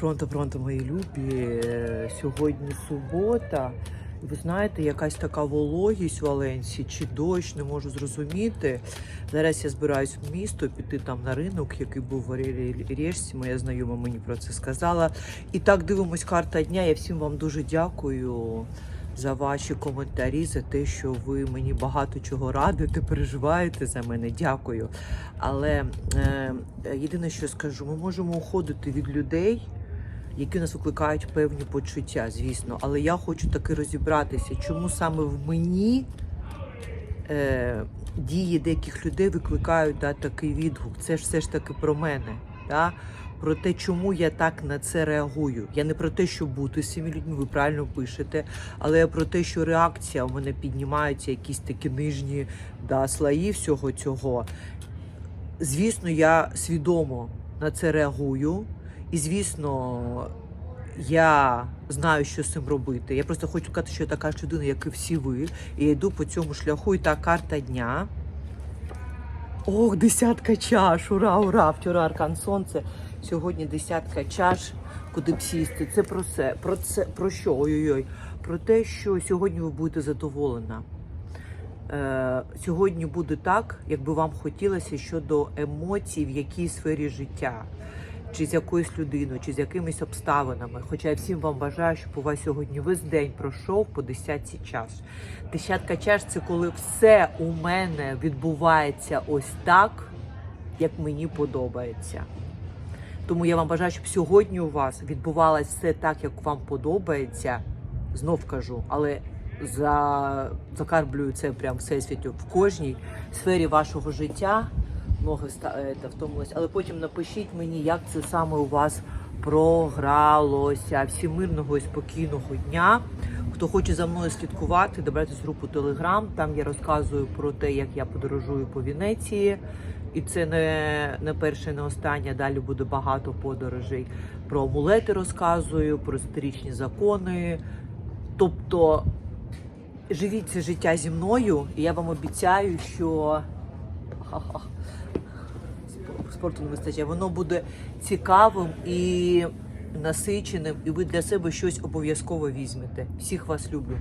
Пронто, пронто, мої любі. Е, Сьогодні субота. Ви знаєте, якась така вологість в Валенсії чи дощ, не можу зрозуміти. Зараз я збираюсь в місто піти там на ринок, який був в Рєшці. Моя знайома мені про це сказала. І так дивимось карта дня. Я всім вам дуже дякую за ваші коментарі, за те, що ви мені багато чого радите, переживаєте за мене. Дякую. Але е, єдине, що скажу, ми можемо уходити від людей які нас викликають певні почуття, звісно. Але я хочу таки розібратися, чому саме в мені е, дії деяких людей викликають да, такий відгук. Це ж все ж таки про мене. Да? Про те, чому я так на це реагую. Я не про те, що бути з цими людьми, ви правильно пишете, але я про те, що реакція у мене піднімаються якісь такі нижні да, слої всього цього. Звісно, я свідомо на це реагую. І звісно, я знаю, що з цим робити. Я просто хочу сказати, що я така ж людина, як і всі ви. І я йду по цьому шляху, і та карта дня. Ох, десятка чаш! Ура, ура! Вчора Аркан Сонце. Сьогодні десятка чаш, куди б сісти. Це про це, про це, про що? Ой-ой-ой. Про те, що сьогодні ви будете задоволена. Е, сьогодні буде так, як би вам хотілося щодо емоцій в якій сфері життя чи з якоюсь людиною, чи з якимись обставинами. Хоча я всім вам бажаю, щоб у вас сьогодні весь день пройшов по десятці чаш. Десятка чаш це коли все у мене відбувається ось так, як мені подобається. Тому я вам бажаю, щоб сьогодні у вас відбувалося все так, як вам подобається. Знов кажу, але за закарблюю це прям всесвітю в кожній сфері вашого життя ноги е, втомилась. Але потім напишіть мені, як це саме у вас програлося. Всім мирного і спокійного дня. Хто хоче за мною слідкувати, добирайтесь в групу Телеграм. Там я розказую про те, як я подорожую по Венеції. І це не, не перше, не останнє. Далі буде багато подорожей. Про амулети розказую, про езотеричні закони. Тобто живіть це життя зі мною, і я вам обіцяю, що спорту не вистачає. Воно буде цікавим і насиченим, і ви для себе щось обов'язково візьмете. Всіх вас люблю.